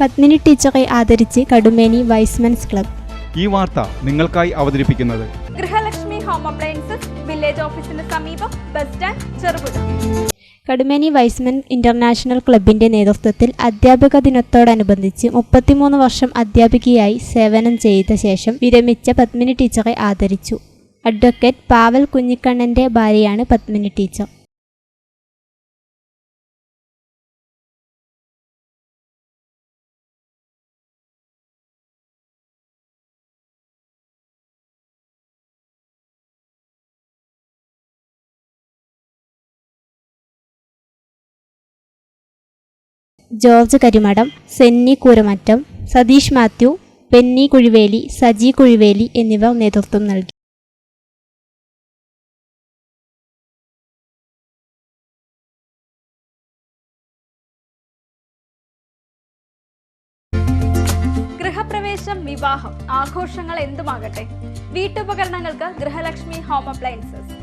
പത്മിനി ടീച്ചറെ ആദരിച്ച് Kadumeni Y's Men's club. ഈ വാർത്ത നിങ്ങൾക്കായി അവതരിപ്പിക്കുന്നത് ഗൃഹലക്ഷ്മി ഹോം അപ്ലയൻസസ് വില്ലേജ് ഓഫീസിന് സമീപം bus stand Cherupuzha. Kadumeni Y's men international ക്ലബിന്റെ നേതൃത്വത്തിൽ അധ്യാപക ദിനത്തോടനുബന്ധിച്ച് മുപ്പത്തിമൂന്ന് വർഷം അധ്യാപികയായി സേവനം ചെയ്ത ശേഷം വിരമിച്ച പത്മിനി ടീച്ചറെ ആദരിച്ചു. അഡ്വക്കേറ്റ് പാവൽ കുഞ്ഞിക്കണ്ണന്റെ ഭാര്യയാണ് Padmini teacher. George Karimadom സെന്നി കൂരമറ്റം Satheesh Mathew Penny Kuzhiveli Saji Kuzhiveli എന്നിവർ നേതൃത്വം നൽകി. ഗൃഹപ്രവേശം വിവാഹം ആഘോഷങ്ങൾ എന്തുമാകട്ടെ? വീട്ടുപകരണങ്ങൾക്ക് ഗൃഹലക്ഷ്മി ഹോം അപ്ലയൻസസ്.